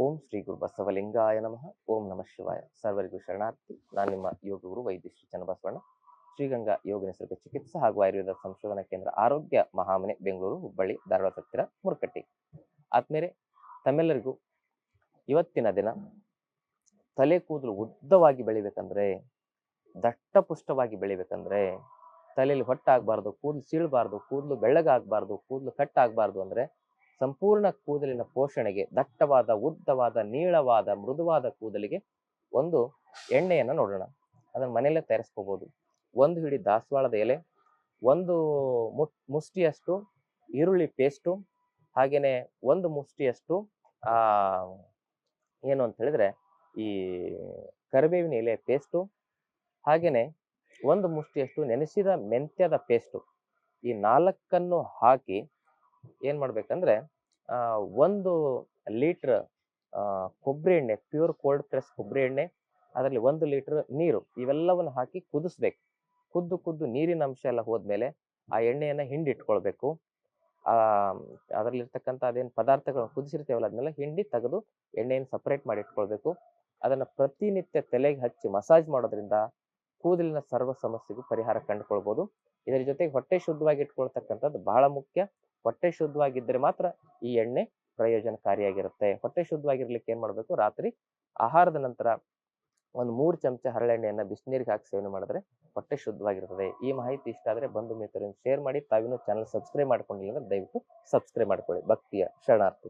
ಓಂ ಶ್ರೀ ಗುರು ಬಸವಲಿಂಗಾಯ ನಮಃ. ಓಂ ನಮಃ ಶಿವಾಯ. ಸರ್ವರಿಗೂ ಶರಣಾರ್ಥಿ. ನಾನು ನಿಮ್ಮ ಯೋಗ ಗುರು ವೈದ್ಯ ಶ್ರೀ ಚನ್ನಬಸವಣ್ಣ. ಶ್ರೀಗಂಗಾ ಯೋಗ ನಿಸರ್ಗ ಚಿಕಿತ್ಸಾ ಹಾಗೂ ಆಯುರ್ವೇದ ಸಂಶೋಧನಾ ಕೇಂದ್ರ ಆರೋಗ್ಯ ಮಹಾಮನೆ, ಬೆಂಗಳೂರು, ಹುಬ್ಬಳ್ಳಿ, ಧಾರವಾಡ ಹತ್ತಿರ ಮುರುಕಟ್ಟಿ. ಆದ್ಮೇಲೆ ತಮ್ಮೆಲ್ಲರಿಗೂ ಇವತ್ತಿನ ದಿನ ತಲೆ ಕೂದಲು ಉದ್ದವಾಗಿ ಬೆಳಿಬೇಕಂದ್ರೆ, ದಟ್ಟಪುಷ್ಟವಾಗಿ ಬೆಳಿಬೇಕಂದ್ರೆ, ತಲೆಯಲ್ಲಿ ಹೊಟ್ಟಾಗಬಾರ್ದು, ಕೂದಲು ಸೀಳಬಾರ್ದು, ಕೂದಲು ಬೆಳ್ಳಗಾಗಬಾರ್ದು, ಕೂದಲು ಕಟ್ಟಾಗಬಾರ್ದು ಅಂದ್ರೆ ಸಂಪೂರ್ಣ ಕೂದಲಿನ ಪೋಷಣೆಗೆ ದಟ್ಟವಾದ, ಉದ್ದವಾದ, ನೀಳವಾದ, ಮೃದುವಾದ ಕೂದಲಿಗೆ ಒಂದು ಎಣ್ಣೆಯನ್ನು ನೋಡೋಣ. ಅದನ್ನು ಮನೆಯಲ್ಲೇ ತಯಾರಿಸ್ಕೋಬೋದು. ಒಂದು ಹಿಡಿ ದಾಸವಾಳದ ಎಲೆ, ಒಂದು ಮುಟ್ ಮುಷ್ಟಿಯಷ್ಟು ಈರುಳ್ಳಿ ಪೇಸ್ಟು ಹಾಗೆಯೇ ಒಂದು ಮುಷ್ಟಿಯಷ್ಟು ಏನು ಅಂತ ಹೇಳಿದ್ರೆ ಈ ಕರಿಬೇವಿನ ಎಲೆ ಪೇಸ್ಟು ಹಾಗೆಯೇ ಒಂದು ಮುಷ್ಟಿಯಷ್ಟು ನೆನೆಸಿದ ಮೆಂತ್ಯದ ಪೇಸ್ಟು. ಈ ನಾಲ್ಕನ್ನು ಹಾಕಿ ಏನ್ ಮಾಡ್ಬೇಕಂದ್ರೆ ಒಂದು ಲೀಟರ್ ಕೊಬ್ಬರಿ ಎಣ್ಣೆ, ಪ್ಯೂರ್ ಕೋಲ್ಡ್ ಪ್ರೆಸ್ ಕೊಬ್ಬರಿ ಎಣ್ಣೆ, ಅದರಲ್ಲಿ ಒಂದು ಲೀಟರ್ ನೀರು, ಇವೆಲ್ಲವನ್ನು ಹಾಕಿ ಕುದಿಸ್ಬೇಕು. ಕುದ್ದು ಕುದ್ದು ನೀರಿನ ಅಂಶ ಎಲ್ಲ ಹೋದ್ಮೇಲೆ ಆ ಎಣ್ಣೆಯನ್ನ ಹಿಂಡಿ ಇಟ್ಕೊಳ್ಬೇಕು ಆ, ಅದರಲ್ಲಿರ್ತಕ್ಕಂಥ ಅದೇನು ಪದಾರ್ಥಗಳನ್ನ ಕುದಿಸಿರ್ತೇವಲ್ಲ, ಅದನ್ನೆಲ್ಲ ಹಿಂಡಿ ತೆಗೆದು ಎಣ್ಣೆಯನ್ನು ಸಪರೇಟ್ ಮಾಡಿ ಇಟ್ಕೊಳ್ಬೇಕು ಅದನ್ನ ಪ್ರತಿನಿತ್ಯ ತಲೆಗೆ ಹಚ್ಚಿ ಮಸಾಜ್ ಮಾಡೋದ್ರಿಂದ ಕೂದಲಿನ ಸರ್ವ ಸಮಸ್ಯೆಗೂ ಪರಿಹಾರ ಕಂಡುಕೊಳ್ಬಹುದು ಇದರ ಜೊತೆಗೆ ಹೊಟ್ಟೆ ಶುದ್ಧವಾಗಿ ಇಟ್ಕೊಳ್ತಕ್ಕಂಥದ್ದು ಬಹಳ ಮುಖ್ಯ. ಹೊಟ್ಟೆ ಶುದ್ಧವಾಗಿದ್ದರೆ ಮಾತ್ರ ಈ ಎಣ್ಣೆ ಪ್ರಯೋಜನಕಾರಿಯಾಗಿರುತ್ತೆ. ಹೊಟ್ಟೆ ಶುದ್ಧವಾಗಿರ್ಲಿಕ್ಕೆ ಏನ್ ಮಾಡಬೇಕು? ರಾತ್ರಿ ಆಹಾರದ ನಂತರ ಒಂದು ಮೂರು ಚಮಚ ಹರಳೆಣ್ಣೆಯನ್ನ ಬಿಸಿನೀರಿಗೆ ಹಾಕಿ ಸೇವನೆ ಮಾಡಿದ್ರೆ ಹೊಟ್ಟೆ ಶುದ್ಧವಾಗಿರ್ತದೆ. ಈ ಮಾಹಿತಿ ಇಷ್ಟ ಆದ್ರೆ ಬಂಧು ಮಿತ್ರರಿಂದ ಶೇರ್ ಮಾಡಿ. ತಾವಿನ ಚಾನಲ್ ಸಬ್ಸ್ಕ್ರೈಬ್ ಮಾಡ್ಕೊಂಡಿಲ್ಲ ಅಂದ್ರೆ ದಯವಿಟ್ಟು ಸಬ್ಸ್ಕ್ರೈಬ್ ಮಾಡ್ಕೊಳ್ಳಿ. ಭಕ್ತಿಯ ಶರಣಾರ್ಥಿ.